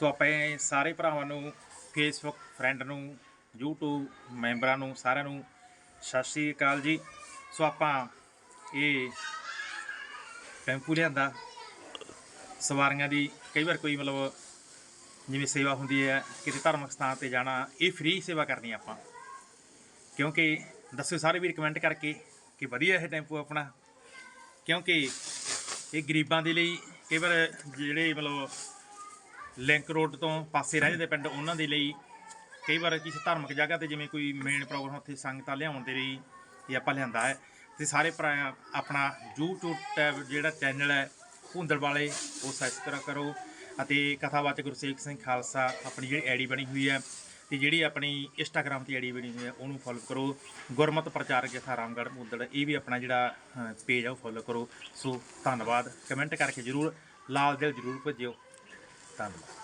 ਸੋ ਆਪਣੇ ਸਾਰੇ ਭਰਾਵਾਂ ਨੂੰ ਫੇਸਬੁੱਕ ਫਰੈਂਡ ਨੂੰ, YouTube ਮੈਂਬਰਾਂ ਨੂੰ, ਸਾਰਿਆਂ ਨੂੰ ਸਤਿ ਸ਼੍ਰੀ ਅਕਾਲ ਜੀ। ਸੋ ਆਪਾਂ ਇਹ ਟੈਂਪੂ ਲਿਆਂਦਾ। ਸਵਾਰੀਆਂ ਦੀ ਕਈ ਵਾਰ ਕੋਈ ਮਤਲਬ ਜਿਵੇਂ ਸੇਵਾ ਹੁੰਦੀ ਹੈ ਕਿਤੇ ਧਾਰਮਿਕ ਸਥਾਨ ਤੇ ਜਾਣਾ, ਇਹ ਫ੍ਰੀ ਸੇਵਾ ਕਰਨੀ ਆਪਾਂ। ਕਿਉਂਕਿ ਦੱਸੋ ਸਾਰੇ ਵੀਰ ਕਮੈਂਟ ਕਰਕੇ ਕਿ ਵਧੀਆ ਇਹ ਟੈਂਪੂ ਆਪਣਾ। ਕਿਉਂਕਿ ਇਹ ਗਰੀਬਾਂ ਦੇ ਲਈ ਕਈ ਵਾਰ ਜਿਹੜੇ ਮਤਲਬ ਲਿੰਕ ਰੋਡ ਤੋਂ ਪਾਸੇ ਰਹਿ ਜਾਂਦੇ ਪਿੰਡ, ਉਹਨਾਂ ਦੇ ਲਈ ਕਈ ਵਾਰ ਕਿਸੇ ਧਾਰਮਿਕ ਜਗ੍ਹਾ ਤੇ ਜਿਵੇਂ ਕੋਈ ਮੇਨ ਪ੍ਰੋਗਰਾਮ ਉੱਥੇ ਸੰਗਤਾਂ ਲਿਆਉਣ ਦੇ ਲਈ ਇਹ ਆਪਾਂ ਲਿਆਂਦਾ ਹੈ। ਤੇ ਸਾਰੇ ਭਰਾ ਆਪਣਾ YouTube ਟੈਬ ਜਿਹੜਾ ਚੈਨਲ ਹੈ ਭੁੰਦੜ ਵਾਲੇ, ਉਹ ਸਬਸਕ੍ਰਾਈਬ ਕਰੋ ਅਤੇ ਕਥਾਵਾਚਕ ਗੁਰਸੇਖ ਸਿੰਘ ਖਾਲਸਾ ਆਪਣੀ ਜਿਹੜੀ ਆਈਡੀ ਬਣੀ ਹੋਈ ਹੈ ਤੇ ਜਿਹੜੀ ਆਪਣੀ ਇੰਸਟਾਗ੍ਰam ਤੇ ਆਈਡੀ ਬਣੀ ਹੋਈ ਹੈ, ਉਹਨੂੰ ਫੋਲੋ ਕਰੋ। ਗੁਰਮਤ ਪ੍ਰਚਾਰਕ ਜਥਾ ਰਾਮਗੜ੍ਹ ਭੁੰਦੜ ਇਹ ਵੀ ਆਪਣਾ ਜਿਹੜਾ ਪੇਜ ਆ, ਉਹ ਫੋਲੋ ਕਰੋ। ਸੋ ਧੰਨਵਾਦ। ਕਮੈਂਟ ਕਰਕੇ ਜਰੂਰ, ਲਾਲ ਦਿਲ ਜਰੂਰ ਭੇਜਿਓ। ਧੰਨਵਾਦ